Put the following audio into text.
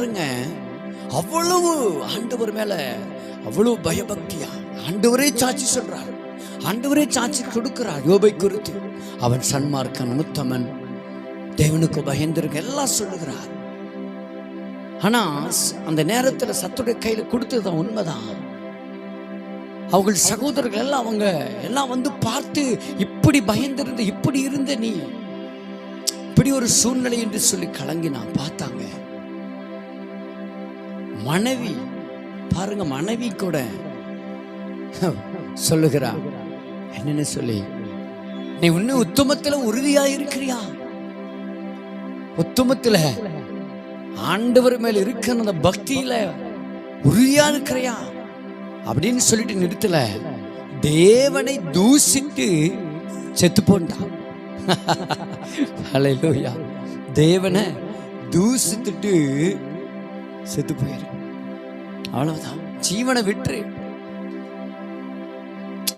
பாருங்க. அவ்வளவு ஆண்டவர் மேல அவ்வளவு பயபக்தியா? ஆண்டவரே சாட்சி சொல்றார். ஆண்டவரே சாட்சி கொடுக்கிறார். யோபை குறித்து அவன் சன்மார்க்கன் முத்தமன் தேவனுக்கு பயந்திருக்க எல்லாம் சொல்லுகிறார். ஆனா அந்த நேரத்துல சத்துடைய கையில கொடுத்தது உண்மைதான். அவங்க சகோதரர்கள் எல்லாம் அவங்க எல்லாம் வந்து பார்த்து இப்படி பயந்திருந்த இப்படி இருந்த நீ இப்படி ஒரு சூழ்நிலை என்று சொல்லி கலங்கி நான் பார்த்தாங்க. மனைவி பாருங்க மனைவி கூட சொல்லுகிறா என்னன்னு சொல்லி நீ இன்னும் உத்தமத்தில் உறுதியா இருக்கிறியா உத்தமத்தில் ஆண்டவர் மேல இருக்கிற அந்த பக்தியில உறுதியா இருக்கிறியா? அப்படின்னு சொல்லிட்டு நிறுத்தல. தேவனை தூசித்து செத்து போண்டான் தேவனை தூசித்துட்டு செத்து போயிரு. அவ்வளவுதான். ஜீவனை விட்டுரு.